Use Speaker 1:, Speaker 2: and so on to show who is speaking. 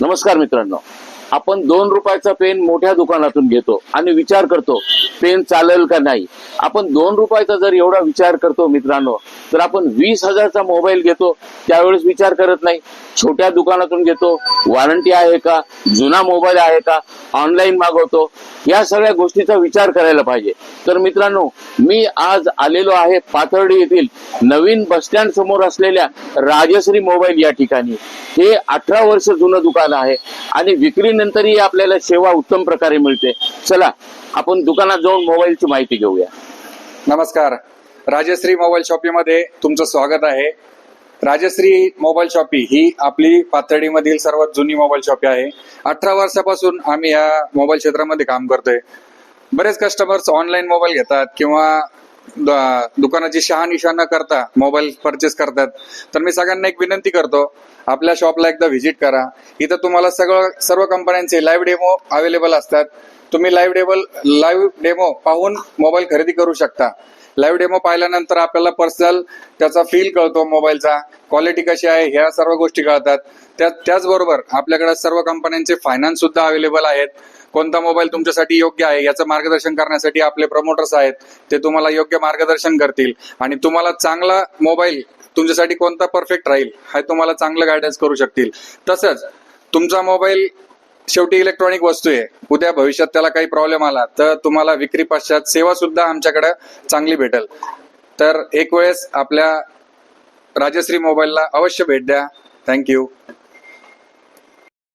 Speaker 1: नमस्कार मित्रांनो. आपण दोन रुपयाचा पेन मोठ्या दुकानातून घेतो आणि विचार करतो पेन चालेल का नाही? आपण दोन रुपयाचा जर एवढा विचार करतो मित्रांनो तर आपण वीस हजारचा मोबाईल घेतो त्यावेळेस विचार करत नाही. छोट्या दुकानातून घेतो वॉरंटी आहे का जुना मोबाईल आहे का ऑनलाईन मागवतो या सगळ्या गोष्टीचा विचार करायला पाहिजे. तर मित्रांनो मी आज आलेलो आहे पाथर्डी येथील नवीन बस स्टँड समोर असलेल्या राजश्री मोबाईल या ठिकाणी. हे अठरा वर्ष जुनं दुकान आहे आणि विक्रीनंतरही आपल्याला सेवा उत्तम प्रकारे मिळते. चला आपण दुकानात जाऊन मोबाईलची माहिती घेऊया.
Speaker 2: नमस्कार. राजश्री मोबाईल शॉपीमध्ये तुमचं स्वागत आहे. राजश्री मोबाईल शॉपी ही आपली पाथर्डीमधील सर्वात जुनी मोबाईल शॉपी आहे. अठरा वर्षापासून आम्ही या मोबाईल क्षेत्रामध्ये काम करतोय. बरेच कस्टमर्स ऑनलाईन मोबाईल घेतात किंवा दुकानाची शहानिशा न करता मोबाईल परचेस करतात. तर मी सगळ्यांना एक विनंती करतो आपल्या शॉपला एकदा व्हिजिट करा. इथं तुम्हाला सगळं सर्व कंपन्यांचे लाईव्ह डेमो अवेलेबल असतात. तुम्ही लाईव्ह डेबल लाईव्ह डेमो पाहून मोबाईल खरेदी करू शकता. लाईव्ह डेमो पाहिल्यानंतर आपल्याला पर्सनल त्याचा फील कळतो मोबाईलचा क्वालिटी कशी आहे ह्या सर्व गोष्टी कळतात. त्या त्याचबरोबर आपल्याकडे सर्व कंपन्यांचे फायनान्स सुद्धा अवेलेबल आहेत. कोणता मोबाईल तुमच्यासाठी योग्य आहे याचं मार्गदर्शन करण्यासाठी आपले प्रमोटर्स आहेत ते तुम्हाला योग्य मार्गदर्शन करतील. आणि तुम्हाला चांगला मोबाईल तुमच्यासाठी कोणता परफेक्ट राहील हे तुम्हाला चांगलं गायडन्स करू शकतील. तसंच तुमचा मोबाईल शेवटी इलेक्ट्रॉनिक वस्तू आहे. उद्या भविष्यात त्याला काही प्रॉब्लेम आला तर तुम्हाला विक्री पश्चात सेवा सुद्धा आमच्याकडे चांगली भेटेल. तर एक वेळेस आपल्या राजश्री मोबाईलला अवश्य भेट द्या. थँक्यू